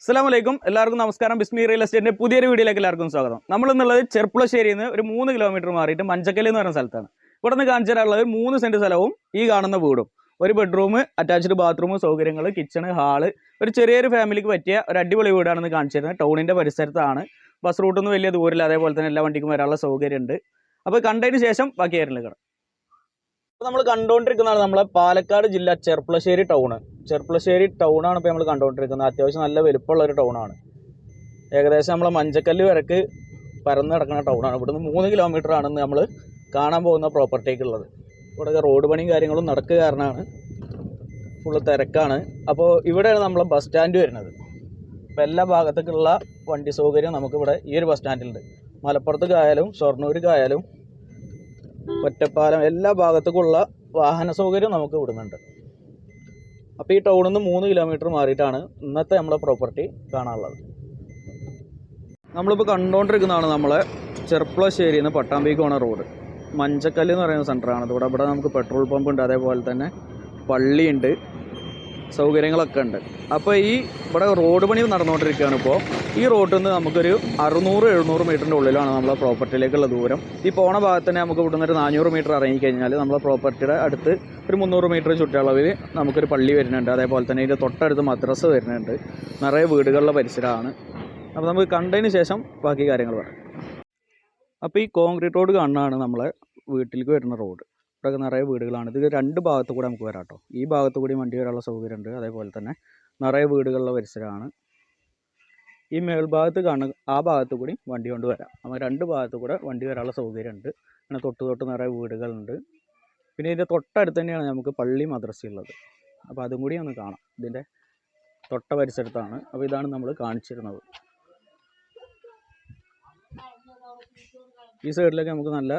അസ്സലാമലൈക്കും. എല്ലാവർക്കും നമസ്കാരം. ബിസ്മി റിയൽ എസ്റ്റേറ്റിന്റെ പുതിയൊരു വീഡിയോയിലേക്ക് എല്ലാവർക്കും സ്വാഗതം. നമ്മൾ എന്നുള്ളത് ചെർപ്പുളശ്ശേരിയിൽ നിന്ന് ഒരു മൂന്ന് കിലോമീറ്റർ മാറിയിട്ട് മഞ്ചക്കല്ല് എന്ന് പറയുന്ന സ്ഥലത്താണ്. ഇവിടെ നിന്ന് കാണിച്ചു തരാനുള്ളത് ഒരു മൂന്ന് സെന്റ് സ്ഥലവും ഈ കാണുന്ന വീടും. ഒരു ബെഡ്റൂം അറ്റാച്ച്ഡ് ബാത്റൂം സൗകര്യങ്ങൾ കിച്ചണ് ഹാൾ ഒരു ചെറിയൊരു ഫാമിലിക്ക് പറ്റിയ ഒരു അടിപൊളി വീടാണെന്ന് കാണിച്ചു തരുന്നത്. ടൗണിന്റെ പരിസരത്താണ്. ബസ് റൂട്ടൊന്നും വലിയ ദൂരമില്ല. അതേപോലെ തന്നെ എല്ലാ വണ്ടിക്കും വരാനുള്ള സൗകര്യമുണ്ട്. അപ്പോൾ കണ്ടതിന് ശേഷം ബാക്കി കാര്യങ്ങൾ കിടക്കും നമ്മൾ കണ്ടുകൊണ്ടിരിക്കുന്നതാണ് നമ്മളെ പാലക്കാട് ജില്ല ചെർപ്പുളശ്ശേരി ടൗണ് ചെർപ്പുളശ്ശേരി ടൗണാണ് ഇപ്പോൾ നമ്മൾ കണ്ടുകൊണ്ടിരിക്കുന്നത് അത്യാവശ്യം നല്ല വലുപ്പമുള്ള ഒരു ടൗണാണ് ഏകദേശം നമ്മളെ മഞ്ചക്കല്ല് വരക്ക് പരന്ന് കിടക്കുന്ന ടൗണാണ് ഇവിടുന്ന് മൂന്ന് കിലോമീറ്റർ ആണെന്ന് നമ്മൾ കാണാൻ പോകുന്ന പ്രോപ്പർട്ടിക്കുള്ളത് ഇവിടെ റോഡ് പണിയും കാര്യങ്ങളും നടക്കുക കാരണമാണ്. ഫുള്ള് തിരക്കാണ്. അപ്പോൾ ഇവിടെയാണ് നമ്മളെ ബസ് സ്റ്റാൻഡ് വരുന്നത്. അപ്പോൾ എല്ലാ ഭാഗത്തേക്കുള്ള വണ്ടി സൗകര്യം നമുക്കിവിടെ ഈ ഒരു ബസ് സ്റ്റാൻഡിലുണ്ട് മലപ്പുറത്തേക്കായാലും ഷൊർണൂർക്കായാലും ഒറ്റപ്പാലം എല്ലാ ഭാഗത്തേക്കുള്ള വാഹന സൗകര്യം നമുക്ക് ഇവിടുന്നുണ്ട്. അപ്പോൾ ഈ ടൗണിൽ നിന്ന് മൂന്ന് കിലോമീറ്റർ മാറിയിട്ടാണ് ഇന്നത്തെ നമ്മളെ പ്രോപ്പർട്ടി കാണാനുള്ളത്. നമ്മളിപ്പോൾ കണ്ടുകൊണ്ടിരിക്കുന്നതാണ് നമ്മളെ ചെർപ്പളശ്ശേരിയിൽ നിന്ന് പട്ടാമ്പിക്ക് പോണ റോഡ് മഞ്ചക്കല്ല് എന്ന് പറയുന്ന സെന്ററാണ് ഇവിടെ ഇവിടെ നമുക്ക് പെട്രോൾ പമ്പ് ഉണ്ട്. അതേപോലെ തന്നെ പള്ളിയുണ്ട്. സൗകര്യങ്ങളൊക്കെ ഉണ്ട്. അപ്പോൾ ഈ ഇവിടെ റോഡ് പണി നടന്നുകൊണ്ടിരിക്കുകയാണ് ഇപ്പോൾ ഈ റോഡിൽ നിന്ന് നമുക്കൊരു അറുന്നൂറ് എഴുന്നൂറ് മീറ്ററിന്റെ ഉള്ളിലാണ് നമ്മളെ പ്രോപ്പർട്ടിയിലേക്കുള്ള ദൂരം. ഈ പോണ ഭാഗത്ത് തന്നെ നമുക്ക് ഇവിടുന്ന് ഒരു നാനൂറ് മീറ്റർ ഇറങ്ങി കഴിഞ്ഞാൽ നമ്മളെ പ്രോപ്പർട്ടിയുടെ അടുത്ത് ഒരു മുന്നൂറ് മീറ്റർ ചുറ്റളവിൽ നമുക്കൊരു പള്ളി വരുന്നുണ്ട്. അതേപോലെ തന്നെ ഇതിന്റെ തൊട്ടടുത്ത് മദ്രസ് വരുന്നുണ്ട്. നിറയെ വീടുകളുടെ പരിസരമാണ്. അപ്പോൾ നമുക്ക് കണ്ടതിന് ശേഷം ബാക്കി കാര്യങ്ങൾ പറയാം. അപ്പോൾ ഈ കോൺക്രീറ്റ് റോഡ് കാണാണ് നമ്മളെ വീട്ടിലേക്ക് വരുന്ന റോഡ് ഇവിടെയൊക്കെ നിറയെ വീടുകളാണ്. ഇത് രണ്ട് ഭാഗത്തു കൂടെ നമുക്ക് വരാം കേട്ടോ. ഈ ഭാഗത്തു കൂടി വണ്ടി വരാനുള്ള സൗകര്യമുണ്ട്. അതേപോലെ തന്നെ നിറയെ വീടുകളുള്ള പരിസരമാണ്. ഈ മേൽഭാഗത്ത് കാണുന്ന ആ ഭാഗത്തു കൂടി വണ്ടി കൊണ്ട് വരാം. അപ്പോൾ രണ്ട് ഭാഗത്തു കൂടെ വണ്ടി വരാനുള്ള സൗകര്യമുണ്ട്. അങ്ങനെ തൊട്ട് തൊട്ട് നിറയെ വീടുകളുണ്ട്. പിന്നെ ഇതിന്റെ തൊട്ടടുത്ത് തന്നെയാണ് നമുക്ക് പള്ളി മദ്രസ ഉള്ളത് അപ്പോൾ അതും കൂടി ഒന്ന് കാണാം. ഇതിന്റെ തൊട്ട പരിസരത്താണ്. അപ്പോൾ ഇതാണ് നമ്മൾ കാണിച്ചിരുന്നത്. ഈ സൈഡിലൊക്കെ നമുക്ക് നല്ല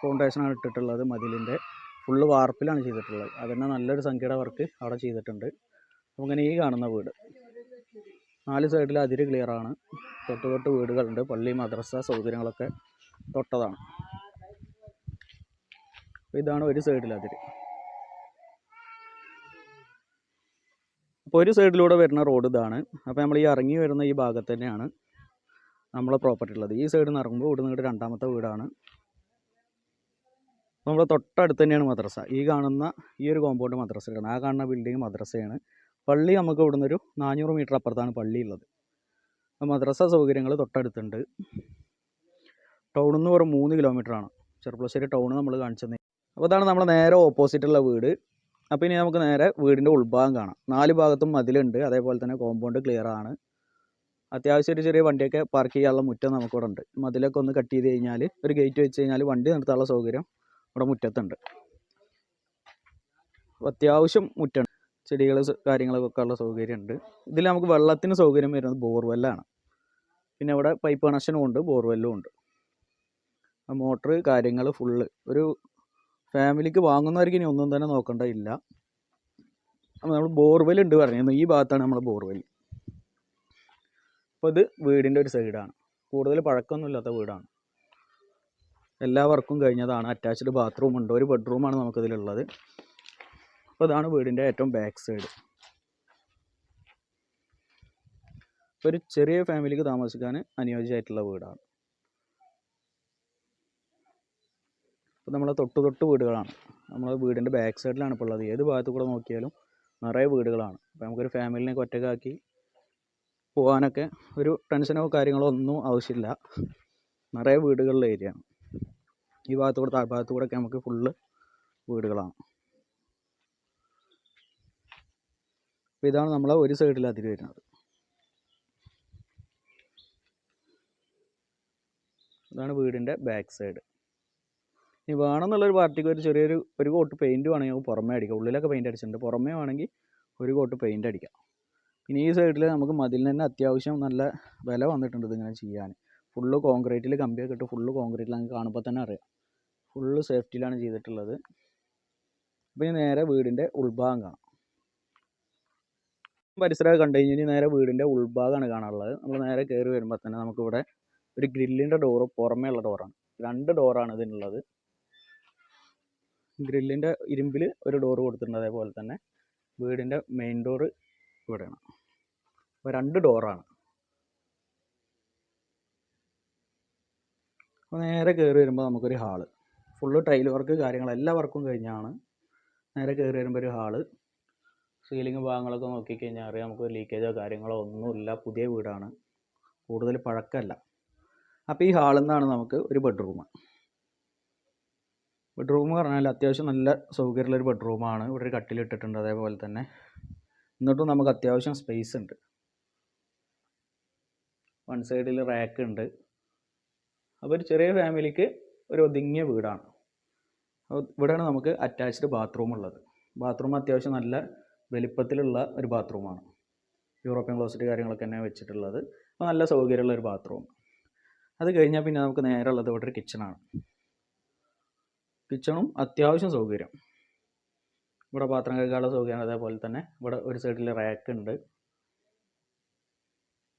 ഫൗണ്ടേഷനാണ് ഇട്ടിട്ടുള്ളത് മതിലിന്റെ. ഫുള്ള് വാർപ്പിലാണ് ചെയ്തിട്ടുള്ളത്. അതിന് നല്ലൊരു സംഖ്യയുടെ വർക്ക് അവിടെ ചെയ്തിട്ടുണ്ട്. അപ്പോൾ ഇങ്ങനെ ഈ കാണുന്ന വീട്. നാല് സൈഡിൽ അതിര് ക്ലിയറാണ് തൊട്ട് തൊട്ട് വീടുകളുണ്ട്. പള്ളി മദ്രസ സൗകര്യങ്ങളൊക്കെ തൊട്ടതാണ്. ഇതാണ് ഒരു സൈഡിൽ അതിര്. അപ്പോൾ ഒരു സൈഡിലൂടെ വരുന്ന റോഡ് ഇതാണ്. അപ്പോൾ നമ്മൾ ഈ ഇറങ്ങി വരുന്ന ഈ ഭാഗത്ത് തന്നെയാണ് നമ്മളെ പ്രോപ്പർട്ടി ഉള്ളത്. ഈ സൈഡിൽ നിന്ന് ഇറങ്ങുമ്പോൾ ഇവിടെ നിന്നിട്ട് രണ്ടാമത്തെ വീടാണ്. നമ്മുടെ തൊട്ടടുത്ത് തന്നെയാണ് മദ്രസ. ഈ കാണുന്ന ഈ ഒരു കോമ്പൗണ്ട് മദ്രസയാണ്. ആ കാണുന്ന ബിൽഡിംഗ് മദ്രസയാണ്. പള്ളി നമുക്ക് ഇവിടുന്ന് ഒരു നാനൂറ് മീറ്റർ അപ്പുറത്താണ് പള്ളി ഉള്ളത് മദ്രസ സൗകര്യങ്ങൾ തൊട്ടടുത്തുണ്ട്. ടൗണിൽ നിന്ന് വെറും മൂന്ന് കിലോമീറ്റർ ആണ്. ചെറുപ്പളശ്ശേരി ടൗൺ നമ്മൾ കാണിച്ചത് അപ്പോൾ അതാണ് നമ്മൾ നേരെ ഓപ്പോസിറ്റുള്ള വീട്. അപ്പോൾ ഇനി നമുക്ക് നേരെ വീടിന്റെ ഉൾഭാഗം കാണാം. നാല് ഭാഗത്തും മതിലുണ്ട്. അതേപോലെ തന്നെ കോമ്പൗണ്ട് ക്ലിയർ ആണ്. അത്യാവശ്യം ഒരു ചെറിയ വണ്ടിയൊക്കെ പാർക്ക് ചെയ്യാനുള്ള മുറ്റം നമുക്കിവിടെ ഉണ്ട് മതിലൊക്കെ ഒന്ന് കട്ട് ചെയ്ത് കഴിഞ്ഞാൽ ഒരു ഗേറ്റ് വെച്ച് കഴിഞ്ഞാൽ വണ്ടി നിർത്താനുള്ള സൗകര്യം ഇവിടെ മുറ്റത്തുണ്ട്. അത്യാവശ്യം മുറ്റുണ്ട് ചെടികൾ കാര്യങ്ങളൊക്കെ ഉള്ള സൗകര്യമുണ്ട്. ഇതിൽ നമുക്ക് വെള്ളത്തിന് സൗകര്യം വരുന്നത് ബോർവെല്ലാണ്. പിന്നെ ഇവിടെ പൈപ്പ് കണക്ഷനും ഉണ്ട് ബോർവെല്ലും ഉണ്ട്. മോട്ടർ കാര്യങ്ങൾ ഫുള്ള് ഒരു ഫാമിലിക്ക് വാങ്ങുന്നവർക്ക് ഇനി ഒന്നും തന്നെ നോക്കേണ്ട ഇല്ല. നമ്മൾ ബോർവെൽ ഉണ്ട് പറഞ്ഞിരുന്നു ഈ ഭാഗത്താണ് നമ്മൾ ബോർവെൽ അപ്പോൾ ഇത് വീടിന്റെ ഒരു സൈഡാണ് കൂടുതൽ പഴക്കമൊന്നുമില്ലാത്ത വീടാണ്. എല്ലാ വർക്കും കഴിഞ്ഞതാണ്. അറ്റാച്ച്ഡ് ബാത്റൂം ഉണ്ട്. ഒരു ബെഡ്റൂമാണ് നമുക്കിതിലുള്ളത്. അപ്പോൾ ഇതാണ് വീടിന്റെ ഏറ്റവും ബാക്ക് സൈഡ് ഒരു ചെറിയ ഫാമിലിക്ക് താമസിക്കാൻ അനുയോജ്യമായിട്ടുള്ള വീടാണ്. അപ്പോൾ നമ്മളെ തൊട്ട് തൊട്ട് വീടുകളാണ്. നമ്മൾ വീടിന്റെ ബാക്ക് സൈഡിലാണ് ഇപ്പോൾ ഉള്ളത്. ഏത് ഭാഗത്ത് കൂടെ നോക്കിയാലും നിറയെ വീടുകളാണ്. അപ്പോൾ നമുക്കൊരു ഫാമിലിനെ ഒറ്റക്കാക്കി പോകാനൊക്കെ ഒരു ടെൻഷനോ കാര്യങ്ങളോ ഒന്നും ആവശ്യമില്ല. നിറയെ വീടുകളുള്ള ഏരിയയാണ് ഈ ഭാഗത്ത് കൂടെ താഴ്ഭാഗത്ത് കൂടെ ഒക്കെ നമുക്ക് ഫുള്ള് വീടുകളാണ്. അപ്പോൾ ഇതാണ് നമ്മളെ ഒരു സൈഡിൽ അതിര് വരുന്നത്. ഇതാണ് വീടിന്റെ ബാക്ക് സൈഡ് ഇനി വേണമെന്നുള്ളൊരു പാർട്ടിക്ക് ഒരു ചെറിയൊരു ഒരു കോട്ട് പെയിന്റ് വേണമെങ്കിൽ നമുക്ക് പുറമേ അടിക്കാം. ഉള്ളിലൊക്കെ പെയിന്റ് അടിച്ചിട്ടുണ്ട്. പുറമേ വേണമെങ്കിൽ ഒരു കോട്ട് പെയിന്റ് അടിക്കാം. പിന്നെ ഈ സൈഡിൽ നമുക്ക് മതിലിന് തന്നെ അത്യാവശ്യം നല്ല വില വന്നിട്ടുണ്ട് ഇതിങ്ങനെ ചെയ്യാൻ. ഫുള്ള് കോൺക്രീറ്റിൽ കമ്പിയൊക്കെ ഇട്ട് ഫുള്ള് കോൺക്രീറ്റിൽ നമുക്ക് കാണുമ്പോൾ തന്നെ അറിയാം. ഫുള്ള് സേഫ്റ്റിയിലാണ് ചെയ്തിട്ടുള്ളത്. അപ്പോൾ ഇനി നേരെ വീടിന്റെ ഉൾഭാഗം കാണാം. പരിസരമൊക്കെ കണ്ടു കഴിഞ്ഞാൽ നേരെ വീടിന്റെ ഉൾഭാഗമാണ് കാണാനുള്ളത്. നമ്മൾ നേരെ കയറി വരുമ്പോൾ തന്നെ നമുക്കിവിടെ ഒരു ഗ്രില്ലിന്റെ ഡോറ് പുറമേ ഉള്ള ഡോറാണ് രണ്ട് ഡോറാണ് ഇതിനുള്ളത്. ഗ്രില്ലിന്റെ ഇരുമ്പിൽ ഒരു ഡോറ് കൊടുത്തിട്ടുണ്ട് അതേപോലെ തന്നെ. വീടിന്റെ മെയിൻ ഡോറ് ഇവിടെയാണ്. അപ്പോൾ രണ്ട് ഡോറാണ് അപ്പോൾ നേരെ കയറി വരുമ്പോൾ നമുക്കൊരു ഹാൾ ഫുള്ള് ട്രെയിൽ വർക്ക് കാര്യങ്ങൾ എല്ലാ വർക്കും കഴിഞ്ഞാണ്. നേരെ കയറി വരുമ്പോൾ ഒരു ഹാൾ. സീലിംഗ് ഭാഗങ്ങളൊക്കെ നോക്കിക്കഴിഞ്ഞാൽ അറിയാം നമുക്ക് ലീക്കേജോ കാര്യങ്ങളോ ഒന്നുമില്ല. പുതിയ വീടാണ്. കൂടുതൽ പഴക്കമല്ല അപ്പോൾ ഈ ഹാളിൽ നിന്നാണ് നമുക്ക് ഒരു ബെഡ്റൂം ബെഡ്റൂം പറഞ്ഞാൽ അത്യാവശ്യം നല്ല സൗകര്യമുള്ളൊരു ബെഡ്റൂമാണ് ഇവിടെ ഒരു കട്ടിലിട്ടിട്ടുണ്ട് അതേപോലെ തന്നെ. എന്നിട്ടും നമുക്ക് അത്യാവശ്യം സ്പേസ് ഉണ്ട്. വൺ സൈഡിൽ റാക്ക് ഉണ്ട്. അപ്പോൾ ഒരു ചെറിയ ഫാമിലിക്ക് ഒരു ഒതുങ്ങിയ വീടാണ്. ഇവിടെയാണ് നമുക്ക് അറ്റാച്ച്ഡ് ബാത്റൂം ഉള്ളത്. ബാത്റൂം അത്യാവശ്യം നല്ല വലിപ്പത്തിലുള്ള ഒരു ബാത്റൂമാണ് യൂറോപ്യൻ ക്ലോസറ്റ് കാര്യങ്ങളൊക്കെ തന്നെ വെച്ചിട്ടുള്ളത്. അപ്പോൾ നല്ല സൗകര്യമുള്ള ഒരു ബാത്റൂം അത് കഴിഞ്ഞാൽ പിന്നെ നമുക്ക് നേരെ ഉള്ളത് ഇവിടെ ഒരു കിച്ചണാണ് കിച്ചണും അത്യാവശ്യം സൗകര്യം. ഇവിടെ പാത്രം കഴുകാനുള്ള സൗകര്യം അതേപോലെ തന്നെ ഇവിടെ ഒരു സൈഡിൽ റാക്ക് ഉണ്ട്.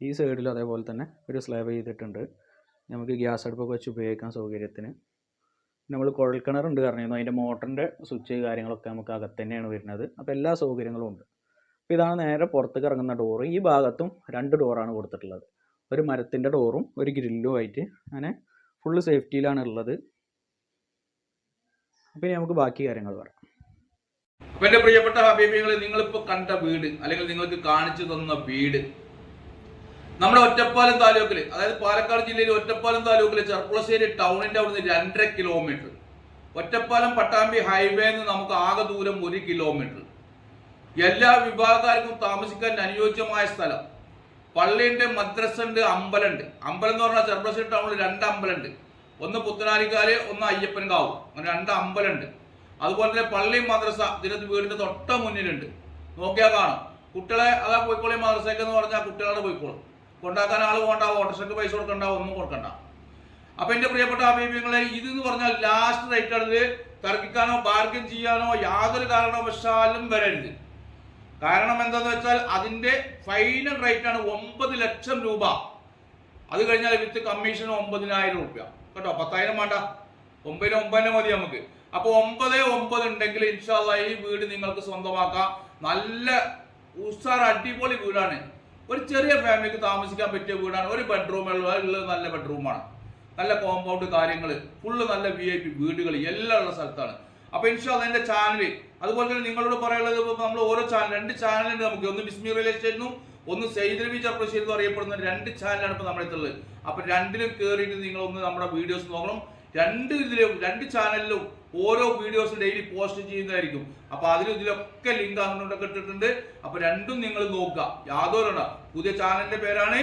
ഈ സൈഡിലും അതേപോലെ തന്നെ ഒരു സ്ലാബ് ചെയ്തിട്ടുണ്ട്. നമുക്ക് ഗ്യാസ് അടുപ്പൊക്കെ വെച്ച് ഉപയോഗിക്കാൻ സൗകര്യത്തിന്. നമ്മൾ കുഴൽക്കിണറുണ്ട് പറഞ്ഞിരുന്നു. അതിന്റെ മോട്ടറിന്റെ സ്വിച്ച് കാര്യങ്ങളൊക്കെ നമുക്ക് അകത്ത് തന്നെയാണ് വരുന്നത്. അപ്പോൾ എല്ലാ സൗകര്യങ്ങളും ഉണ്ട്. അപ്പോൾ ഇതാണ് നേരെ പുറത്തേക്ക് ഇറങ്ങുന്ന ഡോറ്. ഈ ഭാഗത്തും രണ്ട് ഡോറാണ് കൊടുത്തിട്ടുള്ളത്. ഒരു മരത്തിന്റെ ഡോറും ഒരു ഗ്രില്ലും ആയിട്ട് അങ്ങനെ ഫുള്ള് സേഫ്റ്റിയിലാണ് ഉള്ളത്. പിന്നെ നമുക്ക് ബാക്കി കാര്യങ്ങൾ പറയാം. അപ്പൊ എന്റെ പ്രിയപ്പെട്ട ഹബീബികളെ നിങ്ങളിപ്പോ കണ്ട വീട് അല്ലെങ്കിൽ നിങ്ങൾക്ക് കാണിച്ചു തന്ന വീട് നമ്മുടെ ഒറ്റപ്പാലം താലൂക്കിൽ അതായത് പാലക്കാട് ജില്ലയിൽ ഒറ്റപ്പാലം താലൂക്കിലെ ചെർപ്പുളശ്ശേരി ടൗണിന്റെ അവിടുന്ന് രണ്ടര കിലോമീറ്റർ ഒറ്റപ്പാലം പട്ടാമ്പി ഹൈവേ നിന്ന് നമുക്ക് ആകെ ദൂരം ഒരു കിലോമീറ്റർ എല്ലാ വിഭാഗക്കാർക്കും താമസിക്കാൻ അനുയോജ്യമായ സ്ഥലം. പള്ളിയുണ്ട് മദ്രസ ഉണ്ട് അമ്പലമുണ്ട് അമ്പലം എന്ന് പറഞ്ഞാൽ ചെർപ്പുളശ്ശേരി ടൗണിൽ രണ്ട് അമ്പലമുണ്ട് ഒന്ന് പുത്തനാലിക്കാൽ ഒന്ന് അയ്യപ്പൻകാവ് അങ്ങനെ രണ്ട് അമ്പലമുണ്ട് അതുപോലെ തന്നെ പള്ളി മദ്രസ ഇതിനകത്ത് വീടിന്റെ തൊട്ട മുന്നിലുണ്ട്. നോക്കിയാൽ കാണാം. കുട്ടികളെ അതാ പോയിക്കോളി മദ്രസയൊക്കെ എന്ന് പറഞ്ഞാൽ കുട്ടികളെ പോയിക്കോളും. കൊണ്ടാക്കാൻ ആൾ പോകണ്ട ഓട്ടോറിക്ഷയ്ക്ക് പൈസ കൊടുക്കണ്ട ഒന്നും കൊടുക്കണ്ട. അപ്പൊ എന്റെ പ്രിയപ്പെട്ട അഭിപ്രായങ്ങളെ ഇത് എന്ന് പറഞ്ഞാൽ ലാസ്റ്റ് റേറ്റ് ആണ്. ഇത് തർക്കിക്കാനോ ബാർഗൻ ചെയ്യാനോ യാതൊരു കാരണവശാലും വരരുത്. കാരണം എന്താന്ന് വെച്ചാൽ അതിന്റെ ഫൈനൽ റേറ്റ് ആണ് ഒമ്പത് ലക്ഷം രൂപ. അത് കഴിഞ്ഞാൽ വിത്ത് കമ്മീഷൻ ഒമ്പതിനായിരം രൂപ. കേട്ടോ? പത്തായിരം വേണ്ട. ഒമ്പതിന് ഒമ്പതിന് മതി നമുക്ക്. അപ്പൊ ഒമ്പത് ഒമ്പത് ഉണ്ടെങ്കിൽ ഇൻഷാല്ല ഈ വീട് നിങ്ങൾക്ക് സ്വന്തമാക്കാം. നല്ല ഉസാർ അടിപൊളി വീടാണ്. ഒരു ചെറിയ ഫാമിലിക്ക് താമസിക്കാൻ പറ്റിയ വീടാണ്. ഒരു ബെഡ്റൂം ഉള്ളത് നല്ല ബെഡ്റൂമാണ് നല്ല കോമ്പൗണ്ട് കാര്യങ്ങൾ ഫുള്ള് നല്ല വി ഐ പി വീടുകൾ എല്ലാം ഉള്ള സ്ഥലത്താണ്. അപ്പൊ ഇൻഷാ എന്റെ ചാനൽ അതുപോലെ തന്നെ നിങ്ങളോട് പറയാനുള്ളത് ഇപ്പൊ നമ്മൾ ഓരോ ചാനൽ രണ്ട് ചാനലുണ്ട് നമുക്ക്. ഒന്ന് ബിസ്മി റിയൽ എസ്റ്റേറ്റിനും ഒന്ന് സെയ്ദ് രവി ചർപ്പശ്ശേരി എന്ന് അറിയപ്പെടുന്ന രണ്ട് ചാനലാണ് ഇപ്പൊ നമ്മുടെ അടുത്തുള്ളത്. അപ്പൊ രണ്ടിലും കയറിയിട്ട് നിങ്ങൾ ഒന്ന് നമ്മുടെ വീഡിയോസ് നോക്കണം. രണ്ട് ഇതിലും രണ്ട് ചാനലിലും ഓരോ വീഡിയോസ് ഡെയിലി പോസ്റ്റ് ചെയ്യുന്നതായിരിക്കും. അപ്പൊ അതിലും ഇതിലൊക്കെ ലിങ്ക് അങ്ങോട്ടൊക്കെ ഇട്ടിട്ടുണ്ട്. അപ്പൊ രണ്ടും നിങ്ങൾ നോക്കുക. യാതൊരു പുതിയ ചാനലിന്റെ പേരാണ്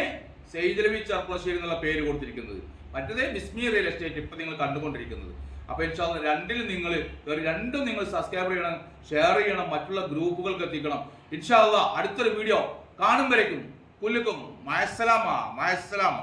സെയ്ദ് രവി ചർപ്പശ്ശേരി എന്നുള്ള പേര് കൊടുത്തിരിക്കുന്നത്. മറ്റത് ബിസ്മി റിയൽ എസ്റ്റേറ്റ് ഇപ്പൊ നിങ്ങൾ കണ്ടുകൊണ്ടിരിക്കുന്നത്. അപ്പൊ ഇൻഷാല്ല രണ്ടിലും നിങ്ങൾ രണ്ടും നിങ്ങൾ സബ്സ്ക്രൈബ് ചെയ്യണം ഷെയർ ചെയ്യണം മറ്റുള്ള ഗ്രൂപ്പുകൾക്ക് എത്തിക്കണം. ഇൻഷാല്ല അടുത്തൊരു വീഡിയോ കാണും വരയ്ക്കും പുല്ലുക്കും. മയസ്സലാമ മയസ്സലാമ.